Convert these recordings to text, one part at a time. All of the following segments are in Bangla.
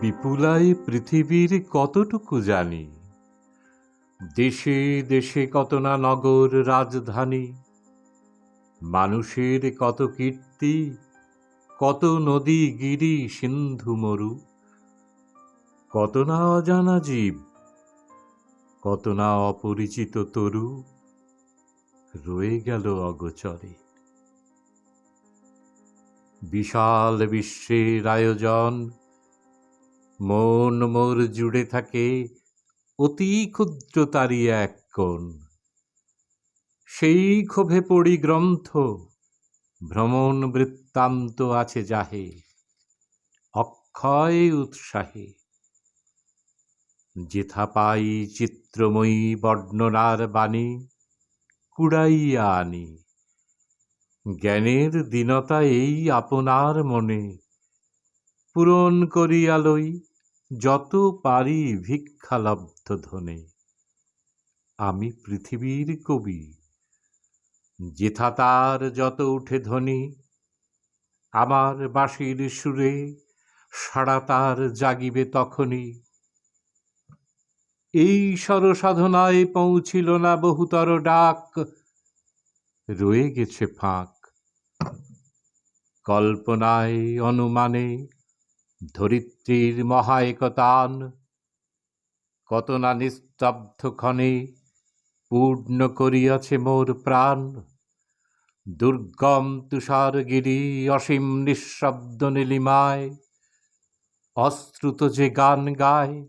বিপুলাই পৃথিবীর কতটুকু জানি? দেশে দেশে কত না নগর রাজধানী? মানুষের কত কীর্তি, কত নদী গিরি সিন্ধু মরু? কত না অজানা জীব, কত না অপরিচিত তরু রয়ে গেল অগোচরে। বিশাল বিশ্বের আয়োজন মন মোর জুড়ে থাকে অতি ক্ষুদ্র তারি এক কোণ। সেই ক্ষোভে পড়ি গ্রন্থ, ভ্রমণ বৃত্তান্ত আছে যাহে, অক্ষয় উৎসাহে। যেথা পাই চিত্রময়ী বর্ণনার বাণী, কুড়াইয়া আনি। জ্ঞানের দীনতা এই আপনার মনে, পূরণ করিয়া লই যত পারি ভিক্ষালব্ধ ধনে, আমি পৃথিবীর কবি। যেথা তার যত উঠে ধ্বনি আমার বাঁশির সুরে সাড়া তার জাগিবে তখনই। এই সরসাধনায় পৌঁছিল না বহুতর ডাক, রয়ে গেছে ফাঁক। কল্পনায় অনুমানে ধরিত্রীর মহায়কতান কত না নিস্তব্ধ ক্ষণে পূর্ণ করিয়াছে মোর প্রাণ। দুর্গম তুষারগিরি অসীম নিঃশব্দ নীলিমায়, অশ্রুত যে গান গায়,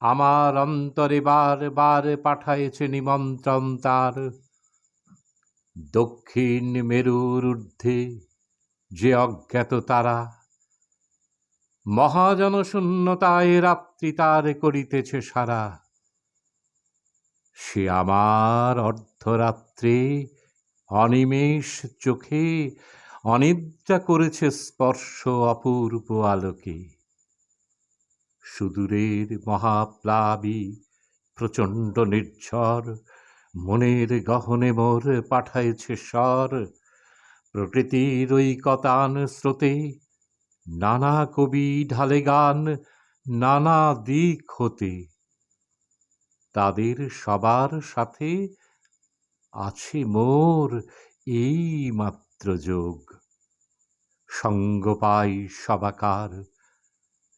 আমার অন্তরে বার বার পাঠায়েছে নিমন্ত্রণ তার। দক্ষিণ মেরুর ঊর্ধ্বে যে অজ্ঞাত তারা মহাজনশূন্যতায় রাত্রি তার করিতেছে সারা। সে আমার অর্ধরাত্রে অনিমেষ চোখে অনিদ্রা করেছে স্পর্শ অপূর্ব আলোকে। সুদূরের মহাপ্লাবী, প্রচণ্ড নির্ঝর, মনের গহনে মোর পাঠাইছে স্বর। প্রকৃতির ঐকতান স্রোতে নানা কবি ঢালে গান, নানা দিক হতে। তাদের সবার সাথে আছে মোর এই মাত্র যোগ। সঙ্গ পাই সবাকার,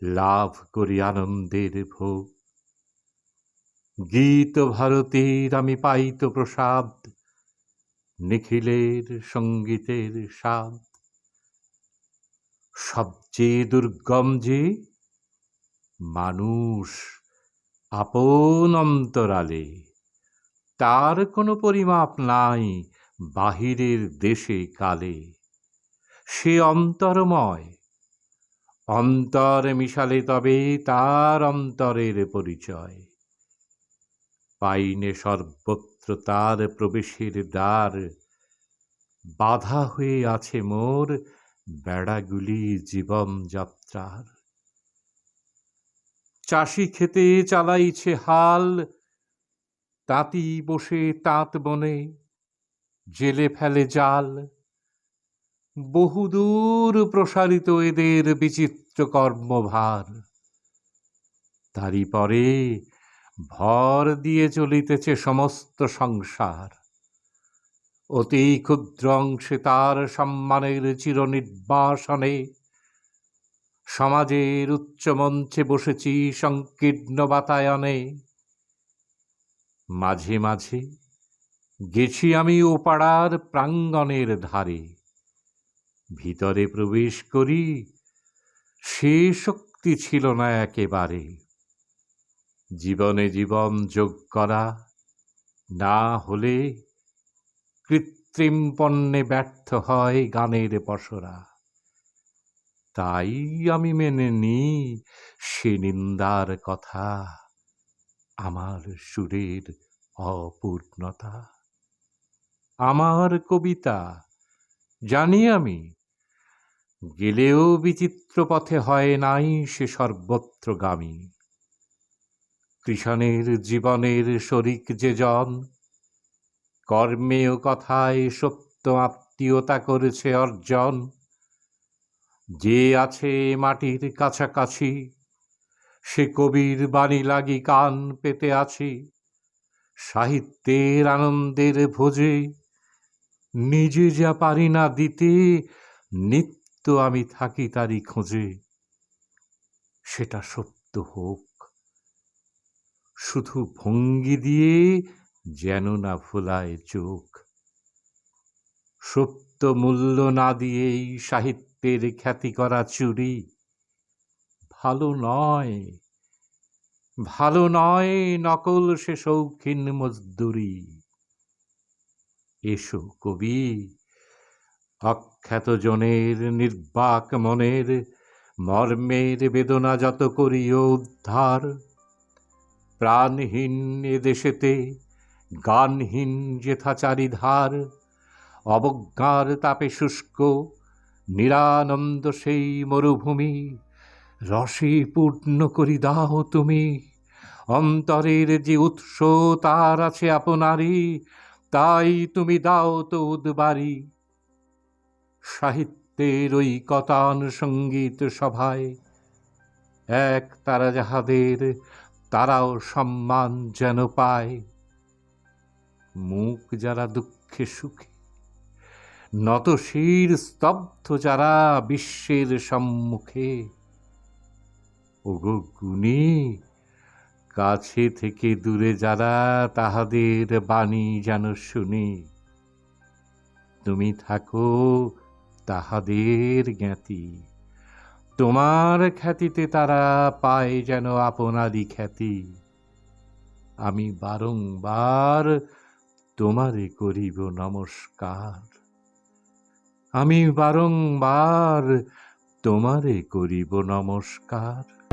লাভ করি আনন্দের ভোগ। গীত ভারতের আমি পাইত প্রসাদ, নিখিলের সঙ্গীতের স্বাদ। সবচেয়ে দুর্গম যে মানুষ আপন অন্তরালে। তার কোনো পরিমাপ নাই বাহিরের দেশে কালে। সে অন্তরময়, অন্তর মিশালে তবে তার অন্তরের পরিচয়। পাইনে সর্বত্র তার প্রবেশের দ্বার, বাধা হয়ে আছে মোর বেড়াগুলি জীবন যাত্রার। চাষি খেতে চালাইছে হাল তাঁতি বসে তাঁত বনে, জেলে ফেলে জাল। বহুদূর প্রসারিত এদের বিচিত্র কর্মভার। তারই পরে ভর দিয়ে চলিতেছে সমস্ত সংসার। অতি ক্ষুদ্র অংশে তার সম্মানের চিরনির্বাসনে সমাজের উচ্চ মঞ্চে বসেছি সংকীর্ণ বাতায়নে। মাঝে মাঝে গেছি আমি ও পাড়ার প্রাঙ্গণের ধারে। ভিতরে প্রবেশ করি, সে শক্তি ছিল না একেবারে। জীবনে জীবন যোগ করা না হলে কৃত্রিম পণ্যে ব্যর্থ হয় গানের পসরা তাই আমি মেনে নিই সে নিন্দার কথা, আমার সুরের অপূর্ণতা। আমার কবিতা জানি আমি, গেলেও বিচিত্র পথে হয় নাই সে সর্বত্রগামী। কৃষণের জীবনের শরিক যে জন কর্মে ও কথায় সত্য আত্মীয়তা করেছে অর্জন। যে আছে মাটির কাছাকাছি, সে কবির বাণী লাগি কান পেতে আছি। সাহিত্যের আনন্দের ভোজে নিজে যা পারি না দিতে, নিত্য আমি থাকি তারই খোঁজে। সেটা সত্য হোক। শুধু ভঙ্গি দিয়ে যেন না ভোলায় চোখ। সত্য মূল্য না দিয়েই সাহিত্যের খ্যাতি করা চুরি। ভালো নয় ভালো নয় নকল সে শৌখিন মজদুরি। এসো কবি, অখ্যাত জনের নির্বাক মনের, মর্মের বেদনা যত করিও উদ্ধার। প্রাণহীন এ দেশেতে গানহীন যেথা চারিধার অবজ্ঞার তাপে শুষ্ক, নিরানন্দ সেই মরুভূমি। রসে পূর্ণ করি দাও তুমি, অন্তরের যে উৎস তার আছে আপনারই, তাই তুমি দাও তো উদ্বারি। সাহিত্যের ওই কতান সংগীত সভায় এক তারা যাহাদের, তারাও সম্মান যেন পায়। মুখ যারা দুঃখে সুখে, নত শির স্তব্ধ যারা বিশ্বের সম্মুখে। ওগো গুণী, কাছে থেকে দূরে যারা তাহাদের বাণী যেন শুনি, তুমি থাকো তাহাদের জ্ঞাতি। তোমার খ্যাতিতে তারা পায় যেন আপনারই খ্যাতি। আমি বারংবার তোমারে করিব নমস্কার। আমি বারংবার তোমারে করিব নমস্কার।